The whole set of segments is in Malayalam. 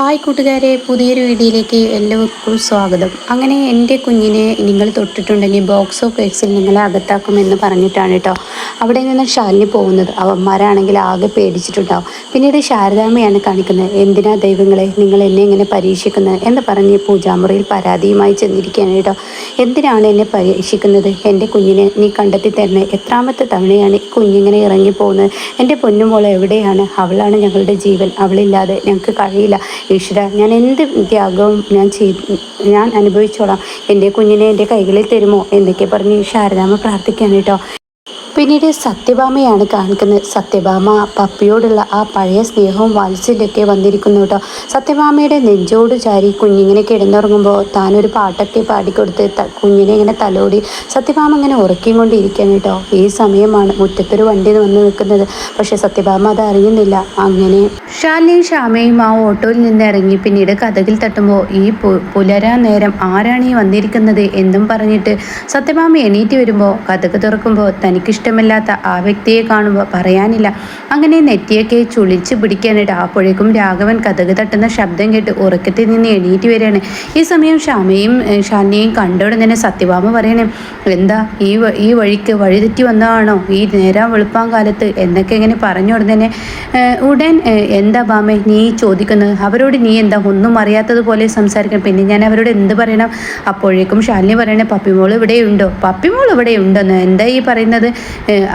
ഹായ് കൂട്ടുകാരെ പുതിയൊരു വീഡിയോയിലേക്ക് എല്ലാവർക്കും സ്വാഗതം. അങ്ങനെ എന്റെ കുഞ്ഞിനെ നിങ്ങൾ തൊട്ടിട്ടുണ്ടെങ്കിൽ ബോക്സ് ഓഫ് എക്സിൽ നിങ്ങളെ അകത്താക്കുമെന്ന് പറഞ്ഞിട്ടാണ് കേട്ടോ അവിടെ നിന്ന് ശാലിനി പോകുന്നത്. അവന്മാരാണെങ്കിൽ ആകെ പേടിച്ചിട്ടുണ്ടാവും. പിന്നീട് ശാരദാമ്മയാണ് കാണിക്കുന്നത്. എന്തിനാ ദൈവങ്ങളെ നിങ്ങൾ എന്നെ ഇങ്ങനെ പരീക്ഷിക്കുന്നത്? എന്ന് പറഞ്ഞ് പൂജാമുറിയിൽ പരാതിയുമായി ചെന്നിരിക്കുകയാണ് കേട്ടോ എന്തിനാണ് എന്നെ പരീക്ഷിക്കുന്നത്? എന്റെ കുഞ്ഞിനെ നീ കണ്ടെത്തി തരുന്നത് എത്രാമത്തെ തവണയാണ് കുഞ്ഞിങ്ങനെ ഇറങ്ങിപ്പോകുന്നത്? എന്റെ പൊന്നുമോൾ എവിടെയാണ്? അവളാണ് ഞങ്ങളുടെ ജീവൻ. അവളില്ലാതെ ഞങ്ങൾക്ക് കഴിയില്ല. ഈശ്വര ഞാൻ എന്ത് ത്യാഗവും ഞാൻ ചെയ് ഞാൻ അനുഭവിച്ചോളാം. എന്റെ കുഞ്ഞിനെ എന്റെ കൈകളിൽ തരുമോ? എന്നൊക്കെ പറഞ്ഞ് ശാരദാമ്മ പ്രാർത്ഥിക്കാൻ കേട്ടോ. പിന്നീട് സത്യഭാമയാണ് കാണിക്കുന്നത്. സത്യഭാമ പപ്പിയോടുള്ള ആ പഴയ സ്നേഹവും വാത്സല്യമൊക്കെ വന്നിരിക്കുന്നു കേട്ടോ. സത്യഭാമയുടെ നെഞ്ചോട് ചാരി കുഞ്ഞിങ്ങനെ കിടന്നുറങ്ങുമ്പോൾ താനൊരു പാട്ടൊക്കെ പാടിക്കൊടുത്ത് കുഞ്ഞിനെ ഇങ്ങനെ തലോടി സത്യഭാമ ഇങ്ങനെ ഉറക്കിയും കൊണ്ടിരിക്കുകയാണ് കേട്ടോ. ഈ സമയമാണ് മുറ്റത്തൊരു വണ്ടി വന്ന് നിൽക്കുന്നത്. പക്ഷെ സത്യഭാമ അത് അറിയുന്നില്ല. അങ്ങനെ ഷാലിയും ഷാമയും ആ ഓട്ടോയിൽ നിന്ന് ഇറങ്ങി പിന്നീട് കഥകിൽ തട്ടുമ്പോൾ ഈ പുലരാ നേരം ആരാണ് ഈ വന്നിരിക്കുന്നത് എന്നും പറഞ്ഞിട്ട് സത്യഭാമ എണീറ്റ് വരുമ്പോൾ കഥക് തുറക്കുമ്പോൾ തനിക്ക് ഇഷ്ടമില്ലാത്ത ആ വ്യക്തിയെ കാണുമ്പോൾ പറയാനില്ല. അങ്ങനെ നെറ്റിയൊക്കെ ചുളിച്ച് പിടിക്കാനായിട്ട് അപ്പോഴേക്കും രാഘവൻ കഥക് തട്ടുന്ന ശബ്ദം കേട്ട് ഉറക്കത്തിൽ നിന്ന് എണീറ്റ് വരികയാണ്. ഈ സമയം ഷാമയും ഷാനിയെയും കണ്ടോടെ തന്നെ സത്യഭാമ പറയണേ എന്താ ഈ ഈ വഴിക്ക് വഴിതെറ്റി വന്നതാണോ? ഈ നേരം വെളുപ്പാൻ കാലത്ത്? എന്നൊക്കെ ഇങ്ങനെ പറഞ്ഞു ഉടനെ ഉടൻ എന്താ ബാമേ നീ ചോദിക്കുന്നത്? അവരോട് നീ എന്താ ഒന്നും അറിയാത്തതുപോലെ സംസാരിക്കണം. പിന്നെ ഞാൻ അവരോട് എന്ത് പറയണം? അപ്പോഴേക്കും ഷാലിനി പറയണേ പപ്പിമോൾ ഇവിടെ ഉണ്ടോ പപ്പിമോൾ ഇവിടെ ഉണ്ടോന്ന് എന്താ ഈ പറയുന്നത്?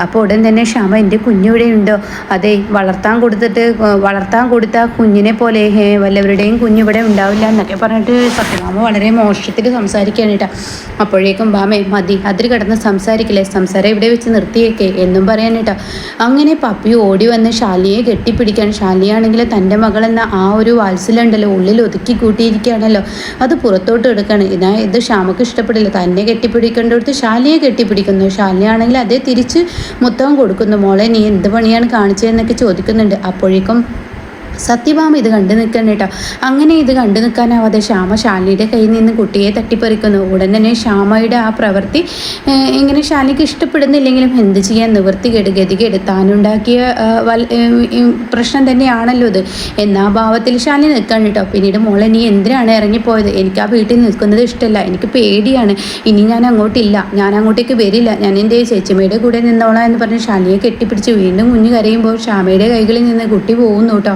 അപ്പോൾ ഉടൻ തന്നെ ക്ഷമ എന്റെ കുഞ്ഞിവിടെ ഉണ്ടോ അതെ വളർത്താൻ കൊടുത്തിട്ട് വളർത്താൻ കൊടുത്ത കുഞ്ഞിനെ പോലെ വല്ലവരുടെയും കുഞ്ഞിവിടെ ഉണ്ടാവില്ല എന്നൊക്കെ പറഞ്ഞിട്ട് സത്യഭാമ വളരെ മോശത്തിൽ സംസാരിക്കുകയാണ് കേട്ടോ. അപ്പോഴേക്കും ബാമേ മതി അതിൽ കിടന്ന് സംസാരിക്കില്ലേ? സംസാരം ഇവിടെ വെച്ച് നിർത്തിയേക്കേ എന്നും പറയാൻ കേട്ടോ. അങ്ങനെ പപ്പി ഓടി വന്ന് ഷാലിയെ കെട്ടിപ്പിടിക്കാൻ ഷാലിയാണെങ്കിൽ തന്റെ മകളെന്ന ആ ഒരു വാത്സല്യമുണ്ടല്ലോ ഉള്ളിൽ ഒതുക്കി കൂട്ടിയിരിക്കുകയാണല്ലോ അത് പുറത്തോട്ട് എടുക്കണം. ഇതാ ഇത് ക്ഷാമക്ക് ഇഷ്ടപ്പെടില്ല. തന്നെ കെട്ടിപ്പിടിക്കേണ്ടടുത്ത് ഷാലിയെ കെട്ടിപ്പിടിക്കുന്നു. ഷാലിയാണെങ്കിൽ അതേ തിരിച്ച് മുത്തം കൊടുക്കുന്നു മോളെ നീ എന്ത് പണിയാണ് കാണിച്ചതെന്നൊക്കെ ചോദിക്കുന്നുണ്ട്. അപ്പോഴേക്കും സത്യഭാമ ഇത് കണ്ടു നിൽക്കണം കേട്ടോ അങ്ങനെ ഇത് കണ്ടു നിൽക്കാനാവാതെ ശ്യാമ ശാലിയുടെ കയ്യിൽ നിന്ന് കുട്ടിയെ തട്ടിപ്പറിക്കുന്നു. ഉടൻ തന്നെ ശ്യാമയുടെ ആ പ്രവൃത്തി ഇങ്ങനെ ശാലിക്ക് ഇഷ്ടപ്പെടുന്നില്ലെങ്കിലും എന്ത് ചെയ്യാൻ നിവൃത്തി കേട് ഗതികേട് താനുണ്ടാക്കിയ പ്രശ്നം തന്നെയാണല്ലോ ഇത്. എന്നാ ഭാവത്തിൽ ശാലി നിൽക്കാൻ കേട്ടോ പിന്നീട് മോളെ നീ എന്തിനാണ് ഇറങ്ങിപ്പോയത്? എനിക്ക് ആ വീട്ടിൽ നിൽക്കുന്നത് ഇഷ്ടമല്ല എനിക്ക് പേടിയാണ്. ഇനി ഞാൻ അങ്ങോട്ടില്ല. ഞാൻ അങ്ങോട്ടേക്ക് വരില്ല. ഞാൻ എന്റെ ചേച്ചിമ്മയുടെ കൂടെ നിന്നോളാം എന്ന് പറഞ്ഞ് ശാലിയെ കെട്ടിപ്പിടിച്ച് വീണ്ടും കുഞ്ഞു കരയുമ്പോൾ ശ്യാമയുടെ കൈകളിൽ നിന്ന് കുട്ടി പോകുന്നു കേട്ടോ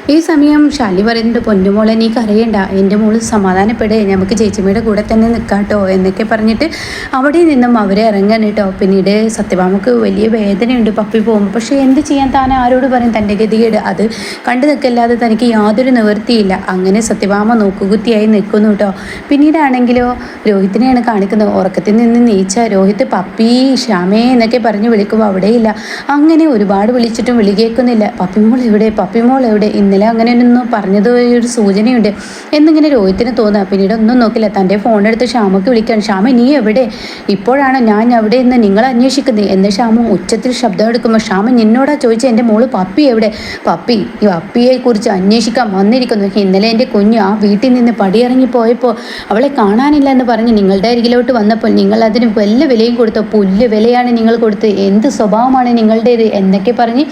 ഈ സമയം ഷാലി പറയുന്നുണ്ട് പൊന്നുമോളെ നീ കരയണ്ട. എന്റെ മോൾ സമാധാനപ്പെടേ. നമുക്ക് ചേച്ചിമ്മയുടെ കൂടെ തന്നെ നിൽക്കാട്ടോ എന്നൊക്കെ പറഞ്ഞിട്ട് അവിടെ നിന്നും അവരെ ഇറങ്ങാൻ കേട്ടോ. പിന്നീട് സത്യഭാമക്ക് വലിയ വേദനയുണ്ട് പപ്പി പോകുമ്പോൾ പക്ഷേ എന്ത് ചെയ്യാൻ താൻ ആരോട് പറയും? തന്റെ ഗതികേട്. അത് കണ്ടു നിൽക്കല്ലാതെ തനിക്ക് യാതൊരു നിവൃത്തിയില്ല. അങ്ങനെ സത്യഭാമ നോക്കുകുത്തിയായി നിൽക്കുന്നു കേട്ടോ. പിന്നീടാണെങ്കിലോ രോഹിത്തിനെയാണ് കാണിക്കുന്നത്. ഉറക്കത്തിൽ നിന്ന് നീച്ച രോഹിത്ത് പപ്പി ശ്യാമേ എന്നൊക്കെ പറഞ്ഞ് വിളിക്കുമ്പോൾ അവിടെയില്ല. അങ്ങനെ ഒരുപാട് വിളിച്ചിട്ടും വിളി കേൾക്കുന്നില്ല. പപ്പിമോൾ എവിടെ? പപ്പിമോൾ എവിടെ? ഇന്നലെ അങ്ങനെ ഒന്നും പറഞ്ഞത് ഒരു സൂചനയുണ്ട്. എന്നിങ്ങനെ രോഹിത്തിന് തോന്നുക പിന്നീട് ഒന്നും നോക്കില്ല. തന്റെ ഫോൺ എടുത്ത് വിളിക്കുകയാണ്. ഷാമ നീ എവിടെ? ഇപ്പോഴാണ് ഞാൻ അവിടെ നിന്ന് നിങ്ങൾ അന്വേഷിക്കുന്നത്? എന്ന് ഷാമ ഉച്ചത്തിൽ ശബ്ദം എടുക്കുമ്പോൾ ഷാമ നിന്നോടാ ചോദിച്ചത് എന്റെ മോൾ പപ്പി എവിടെ? പപ്പി ഈ പപ്പിയെ കുറിച്ച് അന്വേഷിക്കാൻ വന്നിരിക്കുന്നു. ഇന്നലെ എന്റെ കുഞ്ഞ് ആ വീട്ടിൽ നിന്ന് പടിയിറങ്ങി പോയപ്പോൾ അവളെ കാണാനില്ല എന്ന് പറഞ്ഞ് നിങ്ങളുടെ അരികിലോട്ട് വന്നപ്പോൾ നിങ്ങൾ അതിന് വല്ല വിലയും കൊടുത്തോ? പുല്ല് വിലയാണ് നിങ്ങൾ കൊടുത്ത് എന്ത് സ്വഭാവമാണ് നിങ്ങളുടേത്? എന്നൊക്കെ പറഞ്ഞ്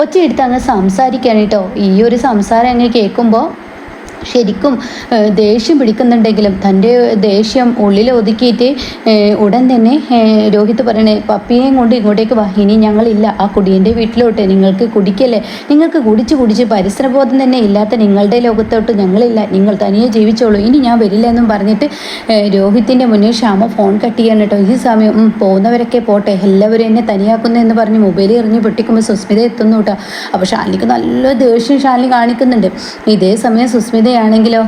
ഒച്ചയെടുത്ത് അങ്ങ് സംസാരിക്കാൻ കേട്ടോ. ഈ ഒരു സംസാരം അങ്ങ് കേൾക്കുമ്പോൾ ശരിക്കും ദേഷ്യം പിടിക്കുന്നുണ്ടെങ്കിലും തന്റെ ദേഷ്യം ഉള്ളിൽ ഒതുക്കിയിട്ട് ഉടൻ തന്നെ രോഹിത് പറയണേ പപ്പിയെയും കൊണ്ട് ഇങ്ങോട്ടേക്ക് വാ ഇനി ഞങ്ങളില്ല. ആ കുടിയന്റെ വീട്ടിലോട്ട് നിങ്ങൾക്ക് കുടിക്കല്ലേ? നിങ്ങൾക്ക് കുടിച്ച് കുടിച്ച് പരിസരബോധം തന്നെ ഇല്ലാത്ത നിങ്ങളുടെ ലോകത്തോട്ട് ഞങ്ങളില്ല. നിങ്ങൾ തനിയെ ജീവിച്ചോളൂ. ഇനി ഞാൻ വരില്ല എന്നും പറഞ്ഞിട്ട് രോഹിത്തിന്റെ മുന്നിൽ ക്ഷാമ ഫോൺ കട്ട് ചെയ്യാൻ കേട്ടോ. ഈ സമയം പോകുന്നവരൊക്കെ പോട്ടെ. എല്ലാവരും എന്നെ തനിയാക്കുന്നു എന്ന് പറഞ്ഞ് മൊബൈൽ എറിഞ്ഞ് പൊട്ടിക്കുമ്പോൾ സുസ്മിത എത്തുന്നു കേട്ടോ. അപ്പോൾ ഷാലിക്ക് നല്ല ദേഷ്യം ഷാലിനി കാണിക്കുന്നുണ്ട്. ഇതേ സമയം സുസ്മിത ആണെങ്കിലോ?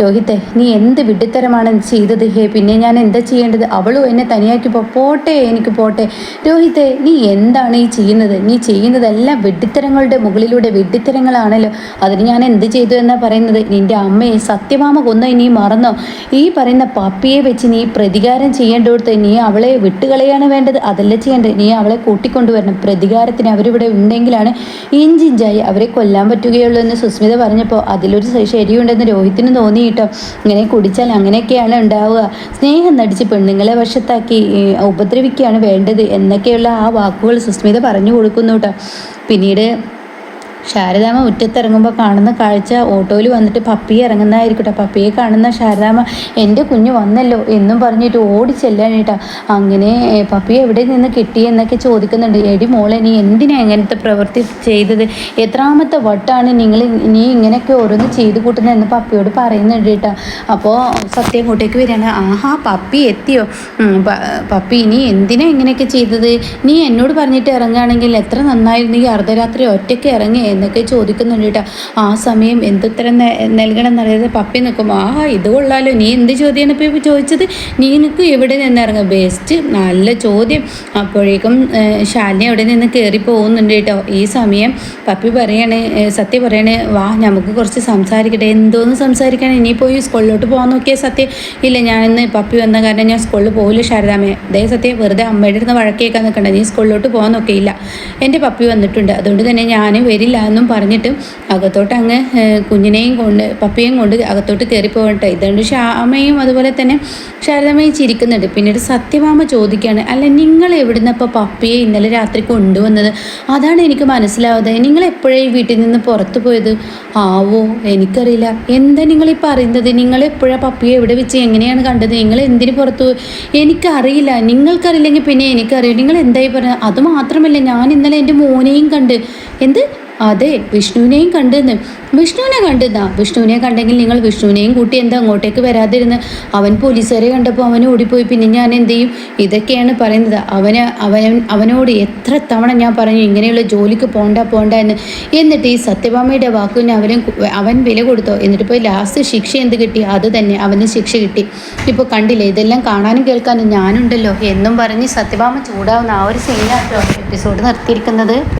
രോഹിത്തെ നീ എന്ത് വിഡ്ഢിത്തരമാണ് ചെയ്തത്? ഹേ പിന്നെ ഞാൻ എന്താ ചെയ്യേണ്ടത്? അവളും എന്നെ തനിയാക്കി പോട്ടെ എനിക്ക് പോട്ടെ. രോഹിത്തെ നീ എന്താണ് ഈ ചെയ്യുന്നത്? നീ ചെയ്യുന്നതെല്ലാം വിഡ്ഢിത്തരങ്ങളുടെ മുകളിലൂടെ വിഡ്ഢിത്തരങ്ങളാണല്ലോ. അതിന് ഞാൻ എന്ത് ചെയ്തു എന്നാ പറയുന്നത്? നിന്റെ അമ്മയെ സത്യമാമ കൊന്ന നീ മറന്നോ? ഈ പറയുന്ന പപ്പിയെ വെച്ച് നീ പ്രതികാരം ചെയ്യേണ്ടടുത്ത് നീ അവളെ വിട്ടുകളയാണ് വേണ്ടത്? അതല്ല ചെയ്യേണ്ടത്. നീ അവളെ കൂട്ടിക്കൊണ്ടുവരണം. പ്രതികാരത്തിന് അവരിവിടെ ഉണ്ടെങ്കിലാണ് ഇഞ്ചിഞ്ചായി അവരെ കൊല്ലാൻ പറ്റുകയുള്ളൂ എന്ന് സുസ്മിത പറഞ്ഞപ്പോൾ അതിലൊരു ശരിയുണ്ടെന്ന് രോഹിത്തിന് തോന്നി. കേട്ടോ. ഇങ്ങനെ കുടിച്ചാൽ അങ്ങനെയൊക്കെയാണ് ഉണ്ടാവുക. സ്നേഹം നടിച്ച് പെണ്ണുങ്ങളെ വശത്താക്കി ഉപദ്രവിക്കുകയാണ് വേണ്ടത് എന്നൊക്കെയുള്ള ആ വാക്കുകൾ സുസ്മിത പറഞ്ഞു കൊടുക്കുന്നു കേട്ടോ. പിന്നീട് ശാരദാമ്മ മുറ്റത്തിറങ്ങുമ്പോൾ കാണുന്ന കാഴ്ച ഓട്ടോയിൽ വന്നിട്ട് പപ്പിയെ ഇറങ്ങുന്നതായിരിക്കട്ടെ. പപ്പിയെ കാണുന്ന ശാരദാമ എന്റെ കുഞ്ഞ് വന്നല്ലോ എന്നും പറഞ്ഞിട്ട് ഓടി ചെല്ലാനേട്ടാ അങ്ങനെ പപ്പി എവിടെ നിന്ന് കിട്ടി എന്നൊക്കെ ചോദിക്കുന്നുണ്ട്. എടി മോളെ നീ എന്തിനാ ഇങ്ങനത്തെ പ്രവൃത്തി ചെയ്തത്? എത്രാമത്തെ വട്ടാണ് നിങ്ങൾ നീ ഇങ്ങനെയൊക്കെ ഓരോന്ന് ചെയ്ത് കൂട്ടുന്നതെന്ന് പപ്പിയോട് പറയുന്നുണ്ട് കേട്ടോ. അപ്പോൾ സത്യം കൂട്ടേക്ക് വരികയാണ്. ആഹാ പപ്പി എത്തിയോ? പപ്പി നീ എന്തിനാ ഇങ്ങനെയൊക്കെ ചെയ്തത്? നീ എന്നോട് പറഞ്ഞിട്ട് ഇറങ്ങുകയാണെങ്കിൽ എത്ര നന്നായിരുന്നു ഈ അർദ്ധരാത്രി ഒറ്റയ്ക്ക് ഇറങ്ങി എന്നൊക്കെ ചോദിക്കുന്നുണ്ട് കേട്ടോ. ആ സമയം എന്തുത്തരം നൽകണം എന്നറിയാതെ പപ്പി നിൽക്കും. ആ ഇത് കൊള്ളാലോ. നീ എന്ത് ചോദ്യമാണ് ഇപ്പോൾ ചോദിച്ചത്? നീ നിനക്ക് എവിടെ നിന്ന് ഇറങ്ങുക ബെസ്റ്റ് നല്ല ചോദ്യം. അപ്പോഴേക്കും ശാലിനി അവിടെ നിന്ന് കയറി പോകുന്നുണ്ട് കേട്ടോ. ഈ സമയം പപ്പി പറയണേ സത്യ പറയണേ വാ നമുക്ക് കുറച്ച് സംസാരിക്കട്ടെ. എന്തോന്ന് സംസാരിക്കാൻ? ഇനി പോയി സ്കൂളിലോട്ട് പോകാൻ നോക്കിയാൽ സത്യം. ഇല്ല ഞാനിന്ന് പപ്പി വന്ന കാരണം ഞാൻ സ്കൂളിൽ പോകില്ല ശാരദാമേ അതേ സത്യം വെറുതെ അമ്മയുടെ അടുത്ത് വഴക്കേക്കാൻ നിൽക്കണ്ട. നീ സ്കൂളിലോട്ട് പോകാൻ നോക്കിയില്ല. എന്റെ പപ്പി വന്നിട്ടുണ്ട്. അതുകൊണ്ട് തന്നെ ഞാൻ വരില്ല. എന്നും പറഞ്ഞിട്ട് അകത്തോട്ട് അങ്ങ് കുഞ്ഞിനെയും കൊണ്ട് പപ്പിയെയും കൊണ്ട് അകത്തോട്ട് കയറി പോകട്ടെ ഇതുകൊണ്ട് ശ്യാമയും അതുപോലെ തന്നെ ശാരദമ്മയും ചിരിക്കുന്നുണ്ട്. പിന്നീട് സത്യഭാമ ചോദിക്കുകയാണ് അല്ല നിങ്ങൾ എവിടുന്ന് ഇപ്പോൾ പപ്പിയെ ഇന്നലെ രാത്രി കൊണ്ടുവന്നത്? അതാണ് എനിക്ക് മനസ്സിലാവാതെ. നിങ്ങൾ എപ്പോഴേ വീട്ടിൽ നിന്ന് പുറത്തു പോയത്? ആവോ എനിക്കറിയില്ല. എന്താ നിങ്ങൾ ഈ പറയുന്നത്? നിങ്ങൾ എപ്പോഴാണ് പപ്പിയെ എവിടെ വെച്ച് എങ്ങനെയാണ് കണ്ടത്? നിങ്ങൾ എന്തിനു പുറത്തു പോയി? എനിക്കറിയില്ല. നിങ്ങൾക്കറിയില്ലെങ്കിൽ പിന്നെ എനിക്കറിയില്ല. നിങ്ങൾ എന്തായി പറഞ്ഞത്? അത് മാത്രമല്ല ഞാൻ ഇന്നലെ എന്റെ മോനെയും കണ്ട്. എന്ത്? അതെ വിഷ്ണുവിനെയും കണ്ടെന്ന്. വിഷ്ണുവിനെ കണ്ടെന്നാ? വിഷ്ണുവിനെ കണ്ടെങ്കിൽ നിങ്ങൾ വിഷ്ണുവിനെയും കൂട്ടി എന്താ അങ്ങോട്ടേക്ക് വരാതിരുന്ന്? അവൻ പോലീസുകാരെ കണ്ടപ്പോൾ അവൻ ഓടിപ്പോയി. പിന്നെ ഞാൻ എന്ത് ചെയ്യും? ഇതൊക്കെയാണ് പറയുന്നത്. അവന് അവൻ അവനോട് എത്ര തവണ ഞാൻ പറഞ്ഞു ഇങ്ങനെയുള്ള ജോലിക്ക് പോണ്ട പോണ്ട എന്ന്. എന്നിട്ട് ഈ സത്യഭാമയുടെ വാക്കുവിന് അവനും അവൻ വില കൊടുത്തോ? എന്നിട്ട് പോയി ലാസ്റ്റ് ശിക്ഷ എന്ത് കിട്ടി? അത് തന്നെ അവന് ശിക്ഷ കിട്ടി. ഇപ്പോൾ കണ്ടില്ലേ ഇതെല്ലാം കാണാനും കേൾക്കാനും ഞാനുണ്ടല്ലോ. എന്നും പറഞ്ഞ് സത്യഭാമ ചൂടാവുന്ന ആ ഒരു സീനാട്ടോ എപ്പിസോഡ് നിർത്തിയിരിക്കുന്നത്.